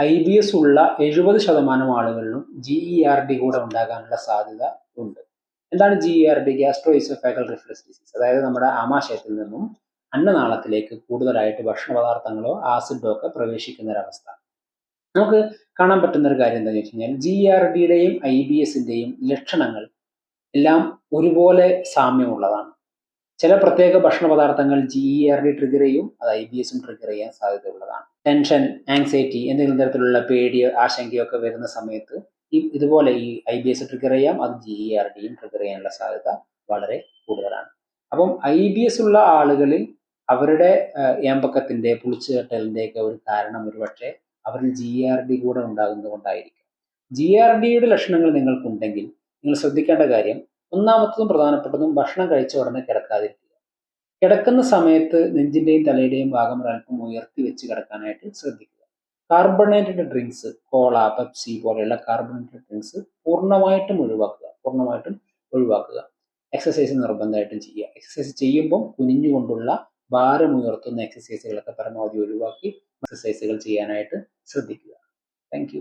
I B S ഉള്ള എഴുപത് ശതമാനം ആളുകളിലും ജി ഇ ആർ ഡി കൂടെ ഉണ്ടാകാനുള്ള സാധ്യത ഉണ്ട്. എന്താണ് G E R D gastro oesophageal reflux disease അതായത് നമ്മുടെ ആമാശയത്തിൽ നിന്നും അന്നനാളത്തിലേക്ക് കൂടുതലായിട്ട് ഭക്ഷണ പദാർത്ഥങ്ങളോ ആസിഡോ ഒക്കെ പ്രവേശിക്കുന്ന ഒരവസ്ഥ നമുക്ക് കാണാൻ പറ്റുന്ന ഒരു കാര്യം എന്താണെന്ന് വെച്ച് കഴിഞ്ഞാൽ ജി ആർ ഡിയുടെയും ഐ ബി എസിന്റെയും ലക്ഷണങ്ങൾ എല്ലാം ഒരുപോലെ സാമ്യമുള്ളതാണ്. ചില പ്രത്യേക ഭക്ഷണ പദാർത്ഥങ്ങൾ G E R D trigger ചെയ്യും. അത് ഐ ബി എസും ട്രിഗർ ചെയ്യാൻ സാധ്യതയുള്ളതാണ്. ടെൻഷൻ ആങ്സൈറ്റി എന്തെങ്കിലും തരത്തിലുള്ള പേടിയോ ആശങ്കയോ ഒക്കെ വരുന്ന സമയത്ത് ഈ ഇതുപോലെ ഈ ഐ ബി എസ് ട്രിഗർ ചെയ്യാം. അത് ജി ഇ ആർ ഡിയും ട്രിഗർ ചെയ്യാനുള്ള സാധ്യത വളരെ കൂടുതലാണ്. അപ്പം ഐ ബി എസ് ഉള്ള ആളുകളിൽ അവരുടെ ഏമ്പക്കത്തിന്റെ പുളിച്ചുകെട്ടലിന്റെ ഒക്കെ ഒരു കാരണം ഒരുപക്ഷെ അവരിൽ ജി ആർ ഡി കൂടെ ഉണ്ടാകുന്നത് കൊണ്ടായിരിക്കും. ജി ആർ ഡിയുടെ ലക്ഷണങ്ങൾ നിങ്ങൾക്കുണ്ടെങ്കിൽ നിങ്ങൾ ശ്രദ്ധിക്കേണ്ട കാര്യം ഒന്നാമത്തതും പ്രധാനപ്പെട്ടതും ഭക്ഷണം കഴിച്ച ഉടനെ കിടക്കാതിരിക്കുക. കിടക്കുന്ന സമയത്ത് നെഞ്ചിന്റെയും തലയുടെയും ഭാഗം ഒരൽപ്പം ഉയർത്തി വെച്ച് കിടക്കാനായിട്ട് ശ്രദ്ധിക്കുക. കാർബണേറ്റഡ് ഡ്രിങ്ക്സ് കോള പെപ്സി പോലെയുള്ള കാർബണേറ്റഡ് ഡ്രിങ്ക്സ് പൂർണമായിട്ടും ഒഴിവാക്കുക. പൂർണമായിട്ടും ഒഴിവാക്കുക. എക്സസൈസ് നിർബന്ധമായിട്ടും ചെയ്യുക. എക്സസൈസ് ചെയ്യുമ്പോൾ കുനിഞ്ഞുകൊണ്ടുള്ള ഭാരം ഉയർത്തുന്ന എക്സസൈസുകളൊക്കെ പരമാവധി ഒഴിവാക്കി എക്സസൈസുകൾ ചെയ്യാനായിട്ട് ശ്രദ്ധിക്കുക. താങ്ക്